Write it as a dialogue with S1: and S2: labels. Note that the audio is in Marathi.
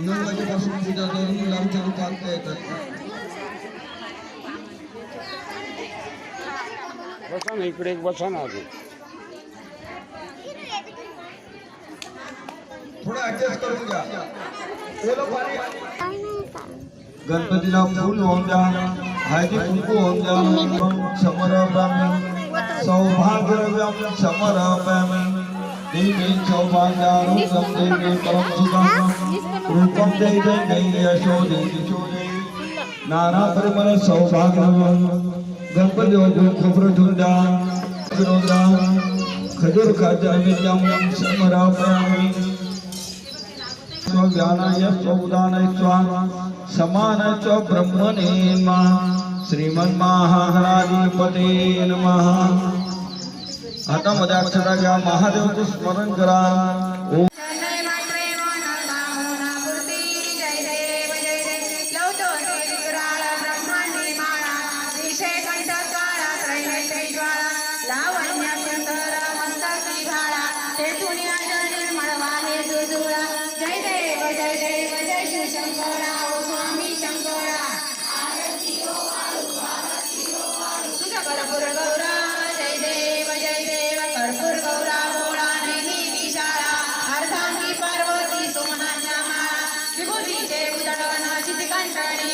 S1: नऊ वाजेपासून पूजा करून चालता येतात
S2: बसा ना इकडे एक बसा ना अजून.
S1: थोडं ऍडजस्ट करून घ्या. गणपतीला फूल होऊन द्या. हळदी कुंकू होऊन द्या. समरपामी सौभाग्यव्यम समरपामी देवी सौभाग्यारूपम देवी परम सुखम रूपम देवी देवी यशो देवी शोदे नाना परिमल सौभाग्यव्यम गणपती होतो खोबरं ठेवून विनोदा खजूर खाद्य नैवेद्यम समरपामी ज्ञानाय स्वदानाय स्वाहा समान च ब्रह्मणे नमः श्रीमन्महागणाधिपते नमः आता मध्ये अक्षरा घ्या महादेवचं स्मरण करा. ओम.
S3: जय देव जय देव जय देव शंकरा Bye, Charlie.